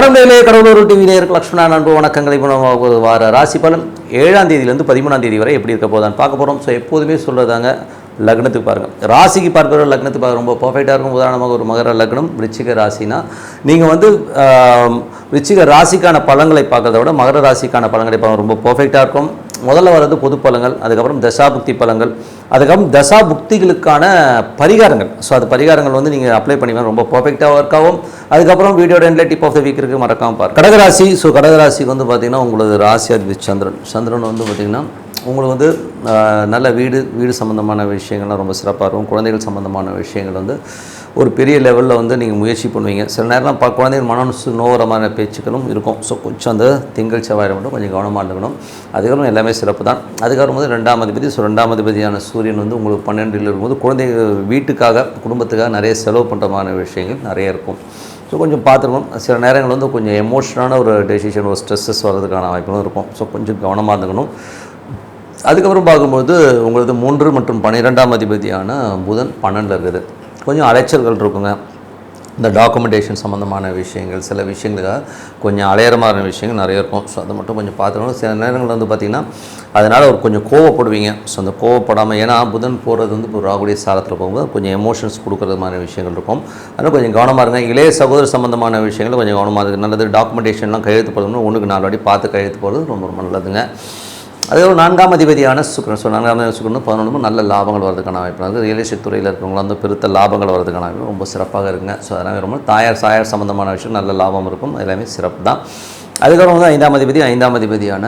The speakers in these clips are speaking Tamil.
வடமேலே கடவுளூர் டிவி நேருக்கு லக்ஷ்மணா நண்பு வணக்கங்களை குணமாக வார ராசி பலன். ஏழாம் தேதியிலேருந்து பதிமூணாம் தேதி வரை எப்படி இருக்க போதான் பார்க்க போகிறோம் ஸோ எப்போதுமே சொல்கிறதாங்க லக்னத்துக்கு பாருங்கள் ராசிக்கு பார்க்குற லக்னத்துக்கு பார்க்க ரொம்ப பர்ஃபெக்டாக இருக்கும். உதாரணமாக ஒரு மகர லக்னம் விருச்சிக ராசினா நீங்கள் வந்து விருச்சிக ராசிக்கான பலன்களை பார்க்கறத விட மகர ராசிக்கான பலன்களை பார்க்க ரொம்ப பர்ஃபெக்டாக இருக்கும். முதல்ல வர்றது பொது பழங்கள் அதுக்கப்புறம் தசாபுக்தி பழங்கள் அதுக்கப்புறம் தசாபுக்திகளுக்கான பரிகாரங்கள். ஸோ அது பரிகாரங்கள் வந்து நீங்கள் அப்ளை பண்ணிக்கலாம் ரொம்ப பர்ஃபெக்டாக ஒர்க் ஆகும். அதுக்கப்புறம் வீடியோ எண்டில் டிப் ஆஃப் த வீக் இருக்குது மறக்காமல் பாரு கடகராசி ஸோ கடகராசிக்கு வந்து பார்த்தீங்கன்னா உங்களது ராசி அதிபதி சந்திரன். சந்திரன் வந்து பார்த்திங்கன்னா உங்களுக்கு வந்து நல்ல வீடு வீடு சம்மந்தமான விஷயங்கள்லாம் ரொம்ப சிறப்பாக இருக்கும். குழந்தைகள் சம்மந்தமான விஷயங்கள் வந்து ஒரு பெரிய லெவலில் வந்து நீங்கள் முயற்சி பண்ணுவீங்க. சில நேரம் பா குழந்தைகள் மனசு நோகிறமான பேச்சுக்களும் இருக்கும். ஸோ கொஞ்சம் அந்த திங்கள் செவ்வாய் மட்டும் கொஞ்சம் கவனமாக இருக்கணும் அதுக்கப்புறம் எல்லாமே சிறப்பு தான். அதுக்கப்புறம் வந்து ரெண்டாம் அதிபதி ஸோ ரெண்டாம் அதிபதியான சூரியன் வந்து உங்களுக்கு பன்னெண்டில் இருக்கும்போது குழந்தைகள் வீட்டுக்காக குடும்பத்துக்காக நிறைய செலவு பண்ணுறமான விஷயங்கள் நிறைய இருக்கும். ஸோ கொஞ்சம் பார்த்துருக்கணும் சில நேரங்கள் வந்து கொஞ்சம் எமோஷனான ஒரு டெசிஷன் ஒரு ஸ்ட்ரெஸ்ஸஸ் வர்றதுக்கான வாய்ப்புகளும் இருக்கும். ஸோ கொஞ்சம் கவனமாக இருந்துக்கணும். அதுக்கப்புறம் பார்க்கும்போது உங்களது மூன்று மற்றும் பன்னிரெண்டாம் அதிபதியான புதன் பன்னெண்டில் இருக்குது. கொஞ்சம் அலைச்சல்கள் இருக்குங்க. இந்த டாக்குமெண்டேஷன் சம்மந்தமான விஷயங்கள் சில விஷயங்களுக்காக கொஞ்சம் அலையரமான விஷயங்கள் நிறைய இருக்கும். ஸோ அதை மட்டும் கொஞ்சம் பார்த்துக்கணும். சில நேரங்களில் வந்து பார்த்திங்கன்னா அதனால் ஒரு கொஞ்சம் கோவப்படுவீங்க. ஸோ அந்த கோவப்படாமல் ஏன்னா புதன் போகிறது வந்து இப்போ ராகுடைய சாரத்தில் போகும்போது கொஞ்சம் எமோஷன்ஸ் கொடுக்குறது மாதிரி விஷயங்கள் இருக்கும். அதனால் கொஞ்சம் கவனமாக இருங்க. இளைய சகோதர சம்மந்தமான விஷயங்கள் கொஞ்சம் கவனமாக இருக்குது நல்லது டாக்குமெண்டேஷன்லாம் கையெழுத்து போடணும்னா ஒன்றுக்கு நாலு வாட்டி பார்த்து கையெழுத்து போடுறது ரொம்ப ரொம்ப நல்லதுங்க. அதே ஒரு நான்காம் அதிபதியான சுக்கரன். ஸோ நான்காம் அதிபதி சுக்கரன் பதினொன்று நல்ல லாபங்கள் வரதுக்கான வாய்ப்பு இருக்குது ரியல் எஸ்டேட் துறையில் இருக்கிறவங்களாம் வந்து பெருத்த லாபங்கள் வரதுக்கான வாய்ப்பு ரொம்ப சிறப்பாக இருக்குங்க. ஸோ அதெல்லாம் ரொம்ப தாயார் சாயார் சம்மந்தமான விஷயம். நல்ல லாபம் இருக்கும். எல்லாமே சிறப்பு தான் அதுக்கப்புறம் வந்து ஐந்தாம் அதிபதி ஐந்தாம் அதிபதியான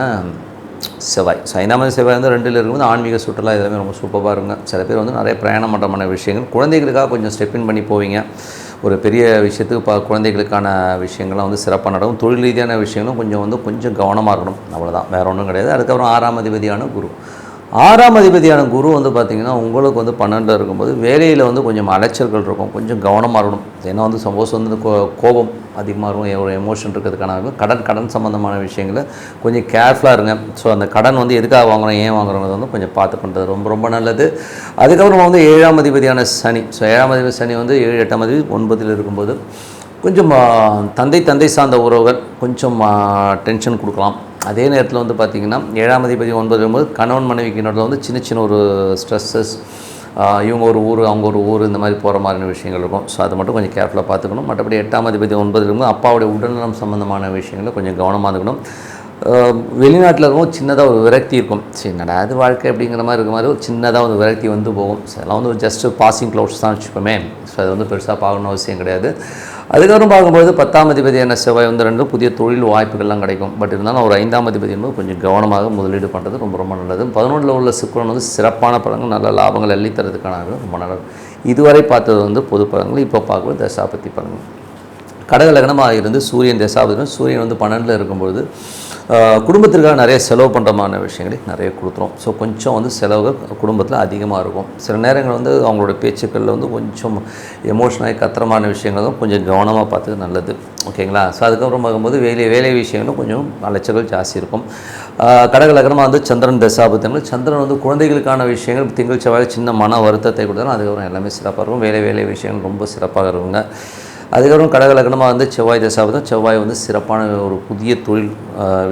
செவ்வாய். ஸோ ஐந்தாம் செவ்வாய் வந்து ரெண்டில் இருக்கும்போது ஆன்மீக சுற்றுலா எல்லாமே ரொம்ப சூப்பராக இருக்குங்க. சில பேர் வந்து நிறைய பிரயாணம் பண்ணுறமான விஷயங்கள். குழந்தைகளுக்காக கொஞ்சம் ஸ்டெப் இன் பண்ணி போவீங்க. ஒரு பெரிய விஷயத்துக்கு பா குழந்தைகளுக்கான விஷயங்கள்லாம் வந்து சிறப்பாக நடக்கும். தொழில் ரீதியான விஷயங்களும் கொஞ்சம் வந்து கொஞ்சம் கவனமாக இருக்கணும். அவ்வளோதான் வேறு ஒன்றும் கிடையாது. அதுக்கப்புறம் ஆறாம் அதிபதியான குரு. ஆறாம் அதிபதியான குரு வந்து பார்த்திங்கன்னா உங்களுக்கு வந்து பன்னெண்டில் இருக்கும்போது வேலையில் வந்து கொஞ்சம் அலைச்சல்கள் இருக்கும். கொஞ்சம் கவனமாக இருக்கணும். ஏன்னா வந்து சப்போஸ் வந்து கோ- கோபம் அதிகமாக இருக்கும். ஒரு எமோஷன் இருக்கிறதுக்கான இருக்கும் கடன் கடன் சம்மந்தமான விஷயங்களை கொஞ்சம் கேர்ஃபுல்லாக இருங்க. ஸோ அந்த கடன் வந்து எதுக்காக வாங்குறோம் ஏன் வாங்குறோங்கிறது வந்து கொஞ்சம் பார்த்து பண்ணுறது ரொம்ப ரொம்ப நல்லது. அதுக்கப்புறம் வந்து ஏழாம் அதிபதியான சனி. ஸோ ஏழாம் அதிபதி சனி வந்து ஏழு எட்டாம் அதிபதி ஒன்பதில் இருக்கும்போது கொஞ்சம் தந்தை தந்தை சார்ந்த உறவுகள் கொஞ்சம் டென்ஷன் கொடுக்கலாம். அதே நேரத்தில் வந்து பார்த்திங்கன்னா ஏழாம் அதிபதி ஒன்பது போது கணவன் மனைவிக்கு நடுவில் வந்து சின்ன சின்ன ஒரு ஸ்ட்ரெஸ்ஸஸ் இவங்க ஒரு ஊர் அவங்க ஒரு ஊர் இந்த மாதிரி போகிற மாதிரியான விஷயங்கள் இருக்கும். ஸோ அதை மட்டும் கொஞ்சம் கேர்ஃபுல்லாக பார்த்துக்கணும். மற்றபடி எட்டாம் அதிபதி ஒன்பது இருக்கும் அப்பாவுடைய உடல்நலம் சம்மந்தமான விஷயங்களை கொஞ்சம் கவனமாக இருக்கணும் வெளிநாட்டில் இருக்கும் சின்னதாக ஒரு விரக்தி இருக்கும். சரி என்னடா அது வாழ்க்கை அப்படிங்கிற மாதிரி இருக்க மாதிரி ஒரு சின்னதாக ஒரு விரக்தி வந்து போகும். ஸோ அதெல்லாம் வந்து ஜஸ்ட் பாசிங் க்ளவுட்ஸ் தான் வச்சுப்போமே ஸோ அது வந்து பெருசாக பார்க்கணும் அவசியம் கிடையாது. அதுக்கப்புறம் பார்க்கும்போது பத்தாம் அதிபதியான செவ்வாய் வந்து ரெண்டு புதிய தொழில் வாய்ப்புகள்லாம் கிடைக்கும். பட் இருந்தாலும் ஒரு ஐந்தாம் அதிபதி என்பது கொஞ்சம் கவனமாக முதலீடு பண்ணுறது ரொம்ப ரொம்ப நல்லது. பதினொன்றில் உள்ள சுக்கரன் வந்து சிறப்பான பழங்கள் நல்ல லாபங்கள் அள்ளித்தரதுக்கான ரொம்ப நல்லது. இதுவரை பார்த்தது வந்து பொது பழங்கள் இப்போ பார்க்குறது தசாபத்தி பழங்கள் கடக லக்னமாக இருந்து சூரியன் தசாபதினம் சூரியன் வந்து பன்னெண்டில் இருக்கும்பொழுது குடும்பத்திற்காக நிறைய செலவு பண்ணுறமான விஷயங்களை நிறைய கொடுத்துரும் ஸோ கொஞ்சம் வந்து செலவுகள் குடும்பத்தில் அதிகமாக இருக்கும். சில நேரங்கள் வந்து அவங்களோட பேச்சுக்களில் வந்து கொஞ்சம் எமோஷனாகி கத்திரமான விஷயங்களும் தான் கொஞ்சம் கவனமாக பார்த்து நல்லது. ஓகேங்களா ஸோ அதுக்கப்புறம் பார்க்கும்போது வேலை வேலை விஷயங்களும் கொஞ்சம் அலைச்சல்கள் ஜாஸ்தி இருக்கும். கடகலகரமாக வந்து சந்திரன் தசாபத்தங்கள் சந்திரன் வந்து குழந்தைகளுக்கான விஷயங்கள் திங்கள் செவ்வாய் சின்ன மன வருத்தத்தை கொடுத்தாலும் அதுக்கப்புறம் எல்லாமே சிறப்பாக இருக்கும். வேலை வேலை விஷயங்கள் ரொம்ப சிறப்பாக இருக்குங்க. அதுக்கப்புறம் கடகலக்கணமாக வந்து செவ்வாய் தசாபதம் செவ்வாய் வந்து சிறப்பான ஒரு புதிய தொழில்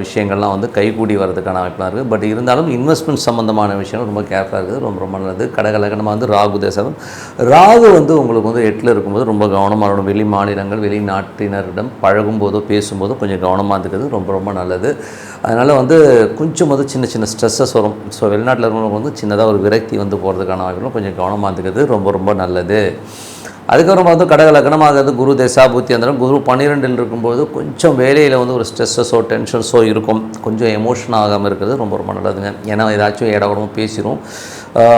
விஷயங்கள்லாம் வந்து கைகூடி வரதுக்கான வாய்ப்புலாம் இருக்குது. பட் இருந்தாலும் இன்வெஸ்ட்மெண்ட் சம்மந்தமான விஷயம் ரொம்ப கேர்ஃபுல்லாக இருக்குது. ரொம்ப ரொம்ப நல்லது. கடகலக்கணமாக வந்து ராகு தசாபம் ராகு வந்து உங்களுக்கு வந்து எட்டில் இருக்கும்போது ரொம்ப கவனமாக இருக்கணும். வெளி மாநிலங்கள் வெளிநாட்டினரிடம் பழகும்போதோ பேசும்போதோ கொஞ்சம் கவனமாக இருந்துக்கிறது ரொம்ப ரொம்ப நல்லது. அதனால் வந்து கொஞ்சம் வந்து சின்ன சின்ன ஸ்ட்ரெஸ்ஸஸ் வரும். ஸோ வெளிநாட்டில் இருக்கிறவங்க வந்து சின்னதாக ஒரு விரக்தி வந்து போகிறதுக்கான வாய்ப்புகளும் கொஞ்சம் கவனமாக இருக்கிறது ரொம்ப ரொம்ப நல்லது. அதுக்கப்புறம் வந்து கடக லக்னமாகிறது குரு தேசாபூத்தி அந்த குரு பன்னிரெண்டில் இருக்கும்போது கொஞ்சம் வேலையில் வந்து ஒரு ஸ்ட்ரெஸ்ஸஸோ டென்ஷன்ஸோ இருக்கும். கொஞ்சம் எமோஷன் ஆகாமல் இருக்கிறது ரொம்ப ரொம்ப நல்லதுங்க. ஏன்னா ஏதாச்சும் இடவிடமும் பேசிடும்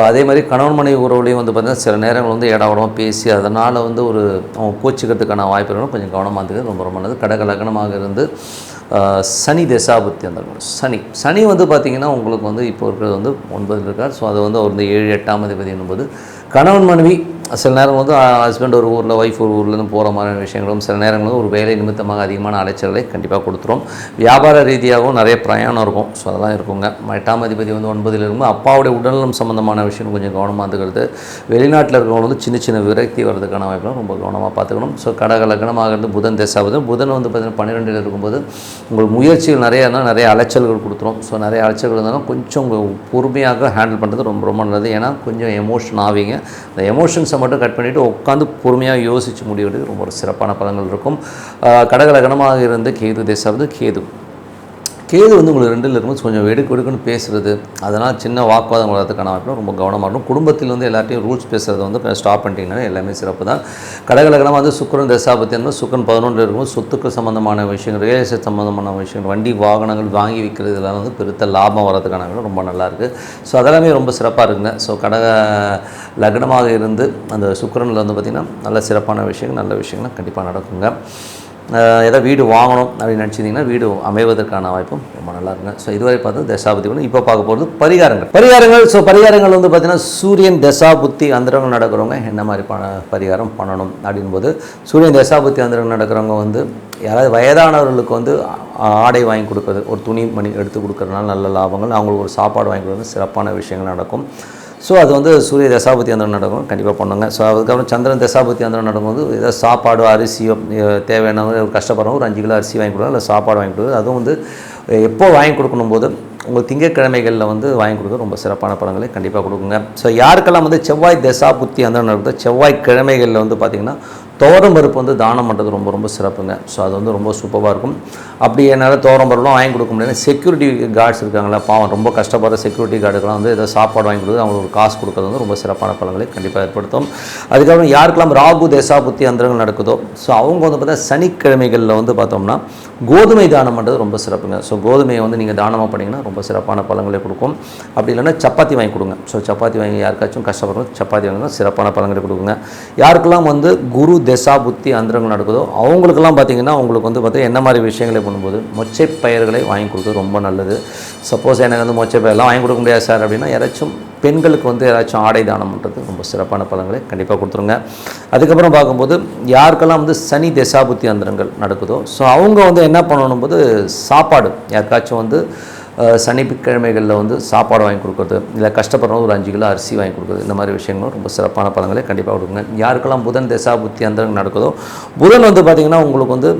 அதே மாதிரி கணவன் மனைவி உறவுலையும் வந்து பார்த்திங்கன்னா சில நேரங்கள் வந்து இடவிடமாக பேசி அதனால் வந்து ஒரு அவங்க கோச்சிக்கிறதுக்கான வாய்ப்புகளும் கொஞ்சம் கவனமாக இருந்தது ரொம்ப ரொம்ப நல்லது. கடக லக்னமாக இருந்து சனி தசாபுத்தி அந்த சனி. சனி வந்து பார்த்திங்கன்னா உங்களுக்கு வந்து இப்போ இருக்கிறது வந்து ஒன்பதில் இருக்கார். ஸோ அது வந்து அவர் வந்து ஏழு எட்டாம் அதிபதி என்பது கணவன் மனைவி சில நேரம் வந்து ஹஸ்பண்ட் ஒரு ஊரில் ஒய்ஃப் ஒரு ஊர்லேருந்து போகிற மாதிரியான விஷயங்களும் சில நேரங்களும் ஒரு வேலை நிமித்தமாக அதிகமான அலைச்சல்களை கண்டிப்பாக கொடுத்துரும். வியாபார ரீதியாகவும் நிறைய பிரயாணம் இருக்கும். ஸோ அதெல்லாம் இருக்குங்க. எட்டாம் அதிபதி வந்து ஒன்பதில் இருக்கும் அப்பாவுடைய உடல்நலம் சம்மந்தமான விஷயம் கொஞ்சம் கவனமாக இருந்துக்கிறது. வெளிநாட்டில் இருக்கிறவங்க வந்து சின்ன சின்ன விரக்தி வர்றதுக்கான வாய்ப்புலாம் ரொம்ப கவனமாக பார்த்துக்கணும். ஸோ கடக லக்னமாக இருந்து புதன் தசாவது புதன் வந்து பார்த்திங்கன்னா பன்னிரெண்டில் இருக்கும்போது உங்களுக்கு முயற்சிகள் நிறைய இருந்தால் நிறைய அலைச்சல்கள் கொடுத்துரும். ஸோ நிறைய அலைச்சல்கள் இருந்தாலும் கொஞ்சம் உங்கள் பொறுமையாக ஹேண்டில் பண்ணுறது ரொம்ப ரொம்ப நல்லது. ஏன்னா கொஞ்சம் எமோஷன் ஆவீங்க. அந்த எமோஷன்ஸ் மட்டும் கட் பண்ணிவிட்டு உட்காந்து பொறுமையாக யோசித்து முடிவெடுத்து ரொம்ப ஒரு சிறப்பான பலங்கள் இருக்கும். கடகலகனமாக இருந்து கேது தேசாவது கேது. கேது வந்து உங்களுக்கு ரெண்டில் இருக்கும்போது கொஞ்சம் வெடுக்கு வெடுக்குன்னு பேசுகிறது அதனால் சின்ன வாக்குவாதம் வர்றதுக்கான வாய்ப்பு ரொம்ப கவனமாக இருக்கும். குடும்பத்தில் வந்து எல்லாத்தையும் ரூல்ஸ் பேசுகிறத வந்து ஸ்டாப் பண்ணிட்டீங்கன்னா எல்லாமே சிறப்பு தான். கடகலகனமாக வந்து சுக்கரன் தசாபத்தி என்பது சுக்கரன் பதினொன்றில் இருக்கும்போது சொத்துக்கு சம்மந்தமான விஷயங்கள் ரியல் எஸ்டேட் சம்மந்தமான விஷயங்கள் வண்டி வாகனங்கள் வாங்கி விற்கிறது இதெல்லாம் வந்து பெருத்த லாபம் வர்றதுக்கான ரொம்ப நல்லா இருக்குது ஸோ அதெல்லாமே ரொம்ப சிறப்பாக இருக்குங்க. ஸோ கடக லக்னமாக இருந்து அந்த சுக்கரனில் வந்து பார்த்திங்கன்னா நல்ல சிறப்பான விஷயங்கள் நல்ல விஷயங்கள்லாம் கண்டிப்பாக நடக்குங்க. ஏதாவது ஏதோ வீடு வாங்கணும் அப்படின்னு நினச்சிங்கன்னா வீடு அமைவதற்கான வாய்ப்பும் ரொம்ப நல்லா இருக்குங்க ஸோ இதுவரை பார்த்து தசாபுத்தி பண்ணி இப்போ பார்க்க போகிறது பரிகாரங்கள். பரிகாரங்கள் ஸோ பரிகாரங்கள் வந்து பார்த்தீங்கன்னா சூரியன் தசாபுத்தி அந்தரங்கள் நடக்கிறவங்க என்ன மாதிரி பண பரிகாரம் பண்ணணும் அப்படின்போது சூரியன் தசாபுத்தி அந்தரங்கள் நடக்கிறவங்க வந்து யாராவது வயதானவர்களுக்கு வந்து ஆடை வாங்கி கொடுக்குறது ஒரு துணி மணி எடுத்து கொடுக்குறதுனால நல்ல லாபங்கள் அவங்களுக்கு ஒரு சாப்பாடு வாங்கி கொடுக்குறது சிறப்பான விஷயங்கள் நடக்கும். ஸோ அது வந்து சூரிய தசாபதி அந்தரம் நடக்கும். கண்டிப்பாக பண்ணுங்க. ஸோ அதுக்கப்புறம் சந்திரன் தசாபதி அந்தரம் நடக்கும்போது ஏதாவது சாப்பாடு அரிசியோ தேவையானவங்க தேவையான ஒரு கஷ்டப்படுறவங்க ஒரு அஞ்சு கிலோ அரிசி வாங்கி கொடுக்கலாம் இல்லை சாப்பாடு வாங்கி கொடுக்குறது அதுவும் வந்து எப்போ வாங்கி கொடுக்கணும் போது உங்கள் திங்கட்கிழமைகளில் வந்து வாங்கி கொடுக்க ரொம்ப சிறப்பான படங்களை கண்டிப்பாக கொடுக்குங்க. ஸோ யாருக்கெல்லாம் வந்து செவ்வாய் தசா புத்தி அந்த நடக்குதோ செவ்வாய் கிழமைகளில் வந்து பார்த்திங்கன்னா தோரம் பருப்பு வந்து தானம் பண்ணுறது ரொம்ப ரொம்ப சிறப்புங்க. ஸோ அது வந்து ரொம்ப சூப்பராக இருக்கும். அப்படி என்னால் தோரம் பொருளும் வாங்கி கொடுக்க முடியாது செக்யூரிட்டி கார்ட்ஸ் இருக்காங்களா பாவம் ரொம்ப கஷ்டப்படுற செக்யூரிட்டி கார்டுக்கெலாம் வந்து ஏதோ சாப்பாடு வாங்கி கொடுத்து அவங்களுக்கு காசு கொடுக்கறது வந்து ரொம்ப சிறப்பான பலன்களை கண்டிப்பாக ஏற்படுத்தும். அதுக்கப்புறம் யாருக்கெல்லாம் ராகு தேசா புத்தி அந்தரங்கள் நடக்குதோ ஸோ அவங்க வந்து பார்த்தா சனிக்கிழமைகளில் வந்து பார்த்தோம்னா கோதுமை தானம் பண்ணுறது ரொம்ப சிறப்புங்க. ஸோ கோதுமையை வந்து நீங்கள் தானமாக பண்ணிங்கன்னா ரொம்ப சிறப்பான பலன்களை கொடுக்கும். அப்படி இல்லைன்னா சப்பாத்தி வாங்கி கொடுங்க. ஸோ சப்பாத்தி வாங்கி யாருக்காச்சும் கஷ்டப்படுறோம் சப்பாத்தி வாங்கினா சிறப்பான பலன்களை கொடுக்குங்க. யாருக்கெல்லாம் வந்து குரு தசா புத்தி அந்தரங்கள் நடக்குதோ அவங்களுக்கெல்லாம் பார்த்தீங்கன்னா உங்களுக்கு வந்து பார்த்தீங்கன்னா என்ன மாதிரி விஷயங்களை பண்ணும்போது மொச்சை பயிர்களை வாங்கி கொடுக்குறது ரொம்ப நல்லது. சப்போஸ் எனக்கு வந்து மொச்சை பயிரெலாம் வாங்கி கொடுக்க முடியாது சார் அப்படின்னா யாராச்சும் பெண்களுக்கு வந்து யாராச்சும் ஆடை தானம் பண்ணுறது ரொம்ப சிறப்பான பலன்களை கண்டிப்பாக கொடுத்துருங்க. அதுக்கப்புறம் பார்க்கும்போது யாருக்கெல்லாம் வந்து சனி தசாபுத்தி அந்தரங்கள் நடக்குதோ ஸோ அவங்க வந்து என்ன பண்ணணும் போது சாப்பாடு யாருக்காச்சும் வந்து சனிக்கிழமைகளில் வந்து சாப்பாடு வாங்கி கொடுக்குறது இல்லை கஷ்டப்படுறவங்க ஒரு அஞ்சு கிலோ அரிசி வாங்கி கொடுக்குறது இந்த மாதிரி விஷயங்களும் ரொம்ப சிறப்பான பலன்களை கண்டிப்பாக கொடுங்க யாருக்கெல்லாம் புதன் தசாபுத்தி அந்தரங்கள் நடக்குதோ புதன் வந்து பார்த்திங்கன்னா உங்களுக்கு வந்து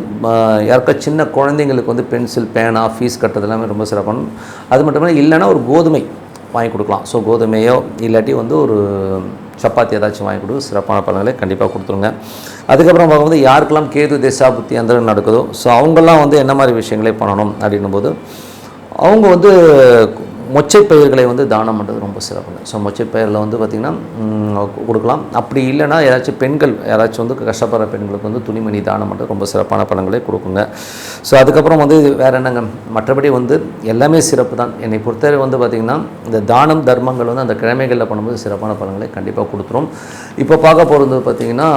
யாருக்கா சின்ன குழந்தைங்களுக்கு வந்து பென்சில் பேனா ஃபீஸ் கட்டுறது எல்லாமே ரொம்ப சிறப்பான அது மட்டும் இல்லை இல்லைன்னா ஒரு கோதுமை வாங்கி கொடுக்கலாம். ஸோ கோதுமையோ இல்லாட்டி வந்து ஒரு சப்பாத்தி ஏதாச்சும் வாங்கி கொடுத்து சிறப்பான பலன்களை கண்டிப்பாக கொடுத்துருங்க. அதுக்கப்புறம் பார்க்கும்போது யாருக்கெல்லாம் கேது திசா புத்தி அந்த நடக்குதோ ஸோ அவங்கெல்லாம் வந்து என்ன மாதிரி விஷயங்களே பண்ணணும் அப்படின்னும் போது அவங்க வந்து மொச்சை பயிர்களை வந்து தானம் பண்ணுறது ரொம்ப சிறப்புங்க. ஸோ மொச்சை பயிரில் வந்து பார்த்திங்கன்னா கொடுக்கலாம். அப்படி இல்லைன்னா யாராச்சும் பெண்கள் யாராச்சும் வந்து கஷ்டப்படுற பெண்களுக்கு வந்து துணிமணி தானம் பண்ணுறது ரொம்ப சிறப்பான பலன்களை கொடுக்குங்க. ஸோ அதுக்கப்புறம் வந்து வேறு என்னங்க? மற்றபடி வந்து எல்லாமே சிறப்பு தான். என்னை பொறுத்தவரை வந்து பார்த்திங்கன்னா இந்த தானம் தர்மங்கள் வந்து அந்த கிழமைகளில் பண்ணும்போது சிறப்பான பலன்களை கண்டிப்பாக கொடுத்துரும். இப்போ பார்க்க போகிறது பார்த்திங்கன்னா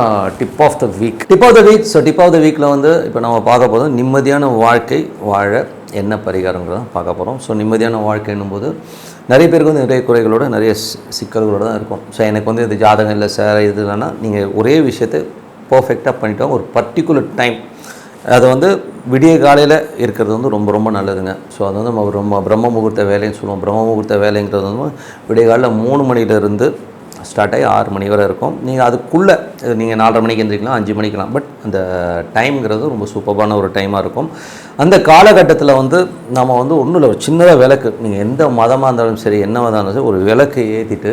tip of the week tip of the week so tip of the வீக்கில் வந்து இப்போ நம்ம பார்க்க போகிறது நிம்மதியான வாழ்க்கை வாழ என்ன பரிகாரங்கிறத பார்க்க போகிறோம் ஸோ நிம்மதியான வாழ்க்கைன்னும் போது நிறைய பேருக்கு வந்து நிறைய குறைகளோட நிறைய சிக்கல்களோடு சிக்கல்களோட தான் இருக்கும். ஸோ எனக்கு வந்து இது ஜாதகம் இல்லை சார் இது இல்லைன்னா நீங்கள் ஒரே விஷயத்தை பர்ஃபெக்டாக பண்ணிட்டோம் ஒரு பர்டிகுலர் டைம் அது வந்து விடிய காலையில் இருக்கிறது வந்து ரொம்ப ரொம்ப நல்லதுங்க. ஸோ அது வந்து நம்ம ரொம்ப பிரம்ம முகூர்த்த வேலைன்னு சொல்லுவோம். பிரம்ம முகூர்த்த வேலைங்கிறது வந்து விடிய காலையில் மூணு மணிலேருந்து ஸ்டார்ட் ஆகி ஆறு மணி வரை இருக்கும். நீங்கள் அதுக்குள்ளே நீங்கள் நாலரை மணிக்கு எந்திரிக்கலாம் அஞ்சு மணிக்கலாம் பட் அந்த டைம்ங்கிறது ரொம்ப சூப்பரான ஒரு டைமாக இருக்கும். அந்த காலகட்டத்தில் வந்து நம்ம வந்து ஒன்றும் இல்லை ஒரு சின்னதாக விளக்கு. நீங்கள் எந்த மதமாக இருந்தாலும் சரி என்ன மதம் இருந்தாலும் சரி ஒரு விளக்கு ஏற்றிட்டு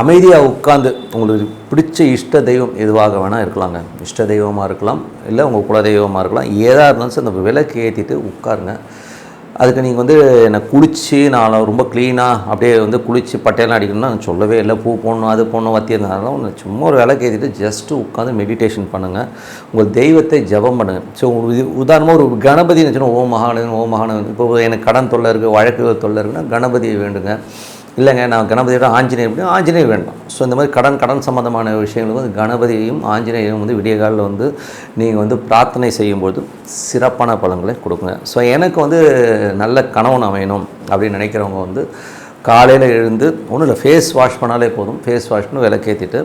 அமைதியாக உட்காந்து உங்களுக்கு பிடிச்ச இஷ்ட தெய்வம் எதுவாக வேணால் இருக்கலாங்க. இஷ்ட தெய்வமாக இருக்கலாம் இல்லை உங்கள் குலதெய்வமாக இருக்கலாம். ஏதாக இருந்தாலும் சரி அந்த விளக்கு ஏற்றிட்டு உட்காருங்க. அதுக்கு நீங்கள் வந்து என்னை குளித்து நான் ரொம்ப க்ளீனாக அப்படியே வந்து குளித்து பட்டையெல்லாம் அடிக்கணும்னா நான் சொல்லவே இல்லை. பூ போடணும் அது போடணும் வத்தி இருந்தாலும் ஒன்று சும்மா ஒரு விளக்கு ஏற்றிட்டு ஜஸ்ட்டு உட்காந்து மெடிடேஷன் பண்ணுங்கள் உங்கள் தெய்வத்தை ஜெபம் பண்ணுங்கள் ஸோ உதாரணமாக ஒரு கணபதி வச்சுக்கணும் ஓ மகானவன் ஓ மகானவன் இப்போ எனக்கு கடன் தொல்லை இருக்குது வழக்கு தொல்லை இருக்குன்னா கணபதியை வேண்டுங்க. இல்லைங்க நான் கணபதியோட ஆஞ்சநேயர் அப்படின்னா ஆஞ்சநேயர் வேண்டாம். ஸோ இந்த மாதிரி கடன் கடன் சம்மந்தமான விஷயங்களுக்கு வந்து கணபதியையும் ஆஞ்சநேயரும் வந்து விடிய காலில் வந்து நீங்கள் வந்து பிரார்த்தனை செய்யும்போது சிறப்பான பலன்களை கொடுக்குங்க. ஸோ எனக்கு வந்து நல்ல கணவன் அமையணும் அப்படின்னு நினைக்கிறவங்க வந்து காலையில் எழுந்து ஒன்றும் இல்லை ஃபேஸ் வாஷ் பண்ணாலே போதும். ஃபேஸ் வாஷ் பண்ணி விளக்கேற்றிட்டு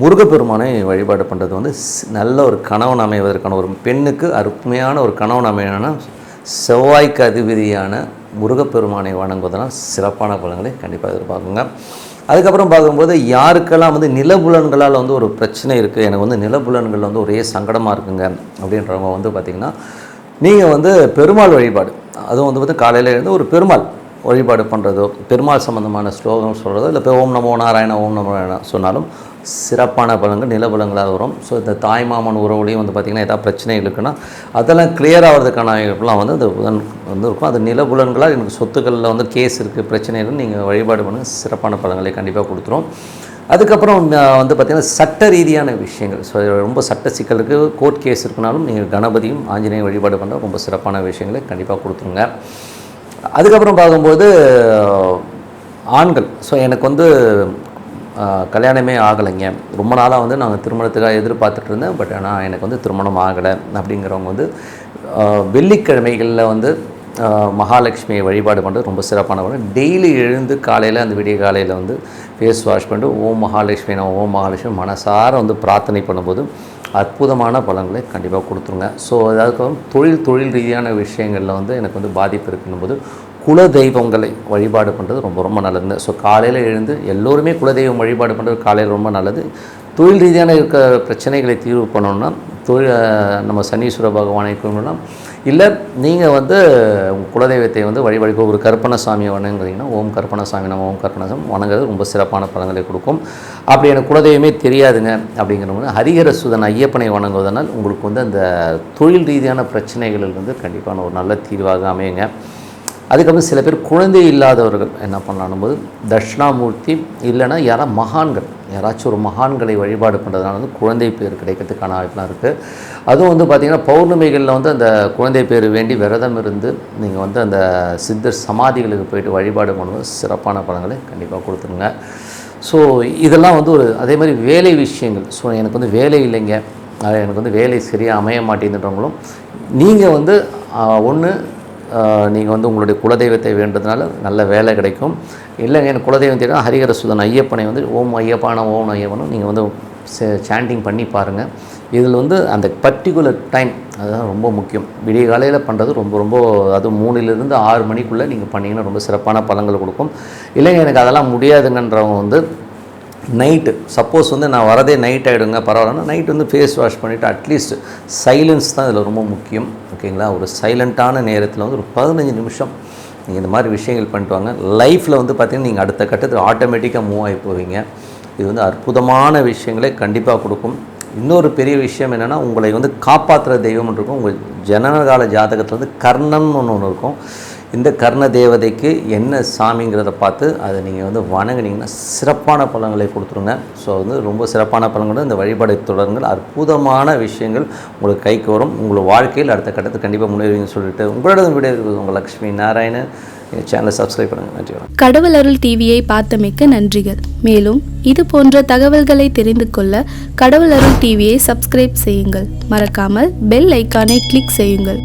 முருகப்பெருமானை வழிபாடு பண்ணுறது வந்து நல்ல ஒரு கணவன் அமைவதற்கான ஒரு பெண்ணுக்கு அருமையான ஒரு கணவன் அமையணும்னா செவ்வாய்க்கு அதிபதியான முருகப்பெருமானை வணங்குவதெல்லாம் சிறப்பான பலன்களை கண்டிப்பாக எதிர்பார்க்குங்க. அதுக்கப்புறம் பார்க்கும்போது யாருக்கெல்லாம் வந்து நிலபுலன்களால் வந்து ஒரு பிரச்சனை இருக்குது எனக்கு வந்து நிலபுலன்கள் வந்து ஒரே சங்கடமாக இருக்குங்க அப்படின்றவங்க வந்து பார்த்திங்கன்னா நீங்கள் வந்து பெருமாள் வழிபாடு அதுவும் வந்து பார்த்து காலையில் எழுந்து ஒரு பெருமாள் வழிபாடு பண்ணுறதோ பெருமாள் சம்மந்தமான ஸ்லோகம் சொல்கிறதோ இல்லை ஓம் நமோ நாராயண ஓம் நமோ நாராயணம் சொன்னாலும் சிறப்பான பழங்கள் நிலப்பழங்களாக வரும். ஸோ இந்த தாய்மாமன் உறவுலையும் வந்து பார்த்திங்கன்னா எதாவது பிரச்சனை இருக்குன்னா அதெல்லாம் கிளியர் ஆகிறதுக்கான வாய்ப்புலாம் வந்து அந்த புதன் வந்து இருக்கும். அது நிலபுலன்களாக எனக்கு சொத்துக்களில் வந்து கேஸ் இருக்குது பிரச்சனை இருக்குன்னு நீங்கள் வழிபாடு பண்ணுங்கள் சிறப்பான பழங்களை கண்டிப்பாக கொடுத்துரும். அதுக்கப்புறம் வந்து பார்த்திங்கன்னா சட்ட ரீதியான விஷயங்கள். ஸோ ரொம்ப சட்ட சிக்கல் இருக்குது கோர்ட் கேஸ் இருக்குனாலும் நீங்கள் கணபதியும் ஆஞ்சநேயம் வழிபாடு பண்ணால் ரொம்ப சிறப்பான விஷயங்களை கண்டிப்பாக கொடுத்துருங்க. அதுக்கப்புறம் பார்க்கும்போது ஆண்கள். ஸோ எனக்கு வந்து கல்யாணமே ஆகலைங்க. ரொம்ப நாளாக வந்து நாங்கள் திருமணத்துக்காக எதிர்பார்த்துட்டு இருந்தேன். பட் ஆனால் எனக்கு வந்து திருமணம் ஆகலை அப்படிங்கிறவங்க வந்து வெள்ளிக்கிழமைகளில் வந்து மகாலட்சுமியை வழிபாடு பண்ணுறது ரொம்ப சிறப்பான பலன் டெய்லி எழுந்து காலையில் அந்த விடிய காலையில் வந்து ஃபேஸ் வாஷ் பண்ணிட்டு ஓம் மகாலட்சுமி நான் ஓம் மகாலட்சுமி மனசார வந்து பிரார்த்தனை பண்ணும்போது அற்புதமான பலன்களை கண்டிப்பாக கொடுத்துருங்க. ஸோ அதுக்கப்புறம் தொழில் தொழில் ரீதியான விஷயங்களில் வந்து எனக்கு வந்து பாதிப்பு இருக்குன்னும் போது குல தெய்வங்களை வழிபாடு பண்ணுறது ரொம்ப ரொம்ப நல்லதுங்க. ஸோ காலையில் எழுந்து எல்லோருமே குலதெய்வம் வழிபாடு பண்ணுறது காலையில் ரொம்ப நல்லது. தொழில் ரீதியான இருக்க பிரச்சனைகளை தீர்வு பண்ணணும்னா தொழில் நம்ம சனீஸ்வர பகவானை கும்பிடலாம் இல்லை நீங்கள் வந்து உங்கள் குலதெய்வத்தை வந்து வழிபாடு ஒரு கற்பன சாமியை வணங்குறீங்கன்னா ஓம் கற்பன சாமி நம்ம ஓம் கற்பனசாமி வணங்குறது ரொம்ப சிறப்பான பலன்களை கொடுக்கும். அப்படி எனக்கு குலதெய்வமே தெரியாதுங்க அப்படிங்கிறவங்க ஹரிஹர சுதன் ஐயப்பனை வணங்குவதனால் உங்களுக்கு வந்து அந்த தொழில் ரீதியான பிரச்சனைகளிலிருந்து கண்டிப்பான ஒரு நல்ல தீர்வாக அமையுங்க. அதுக்கப்புறம் சில பேர் குழந்தை இல்லாதவர்கள் என்ன பண்ணலாம்? போது தட்சிணாமூர்த்தி இல்லைன்னா யாராவது மகான்கள் யாராச்சும் ஒரு மகான்களை வழிபாடு பண்ணுறதுனால வந்து குழந்தை பேர் கிடைக்கிறதுக்கான வாய்ப்புலாம் இருக்குது அதுவும் வந்து பார்த்திங்கன்னா பௌர்ணமிகளில் வந்து அந்த குழந்தை பேர் வேண்டி விரதம் இருந்து நீங்கள் வந்து அந்த சித்தர் சமாதிகளுக்கு போயிட்டு வழிபாடு பண்ணும்போது சிறப்பான பலன்களை கண்டிப்பாக கொடுத்துருங்க. ஸோ இதெல்லாம் வந்து ஒரு அதே மாதிரி வேலை விஷயங்கள். ஸோ எனக்கு வந்து வேலை இல்லைங்க. எனக்கு வந்து வேலை சரியாக அமைய மாட்டேங்குதுன்றவங்களும் நீங்கள் வந்து ஒன்று நீங்கள் வந்து உங்களுடைய குலதெய்வத்தை வேண்டதுனால நல்ல வேலை கிடைக்கும். இல்லைங்க எனக்கு குலதெய்வம் தெரியும் ஹரிஹர சுதன் ஐயப்பனை வந்து ஓம் ஐயப்பான ஓம் ஐயப்பனும் நீங்கள் வந்து சாண்டிங் பண்ணி பாருங்கள் இதில் வந்து அந்த பர்டிகுலர் டைம் அதுதான் ரொம்ப முக்கியம். விடிய காலையில் பண்ணுறது ரொம்ப ரொம்ப அது மூணுலேருந்து ஆறு மணிக்குள்ளே நீங்கள் பண்ணிங்கன்னா ரொம்ப சிறப்பான பலன்கள் கொடுக்கும். இல்லைங்க எனக்கு அதெல்லாம் முடியாதுங்கன்றவங்க வந்து நைட்டு. சப்போஸ் வந்து நான் வரதே நைட் ஆகிடுங்க பரவாயில்லன்னா நைட் வந்து ஃபேஸ் வாஷ் பண்ணிவிட்டு அட்லீஸ்ட் சைலன்ஸ் தான் இதில் ரொம்ப முக்கியம். ஓகேங்களா ஒரு சைலண்ட்டான நேரத்தில் வந்து ஒரு பதினஞ்சு நிமிஷம் நீங்கள் இந்த மாதிரி விஷயங்கள் பண்ணிட்டு வாங்க. லைஃப்பில் வந்து பார்த்திங்கன்னா நீங்கள் அடுத்த கட்டத்தில் ஆட்டோமேட்டிக்காக மூவ் ஆகி போவீங்க. இது வந்து அற்புதமான விஷயங்களை கண்டிப்பாக கொடுக்கும். இன்னொரு பெரிய விஷயம் என்னென்னா உங்களை வந்து காப்பாற்றுற தெய்வம் இருக்கும். உங்கள் ஜனனகால ஜாதகத்தில் வந்து கர்ணம்னு ஒன்று ஒன்று இருக்கும். இந்த கர்ண தேவதைக்கு என்ன சாமிங்கிறத பார்த்து அதை நீங்கள் வந்து வணங்குனீங்கன்னா சிறப்பான பலன்களை கொடுத்துருங்க. ஸோ வந்து ரொம்ப சிறப்பான பலன்கள் இந்த வழிபாடு தொடருங்கள். அற்புதமான விஷயங்கள் உங்களுக்கு கைக்கு வரும். உங்கள் வாழ்க்கையில் அடுத்த கட்டத்துக்கு கண்டிப்பாக முன்னேறுவீங்கன்னு சொல்லிட்டு உங்களோட விட இருக்குது உங்கள் லக்ஷ்மி நாராயணன். சேனலை சப்ஸ்கிரைப் பண்ணுங்கள் நன்றி கடவுள் அருள் டிவியை பார்த்தமைக்க நன்றிகள். மேலும் இது போன்ற தகவல்களை தெரிந்து கொள்ள கடவுள் அருள் டிவியை சப்ஸ்கிரைப் செய்யுங்கள். மறக்காமல் பெல் ஐக்கானை கிளிக் செய்யுங்கள்.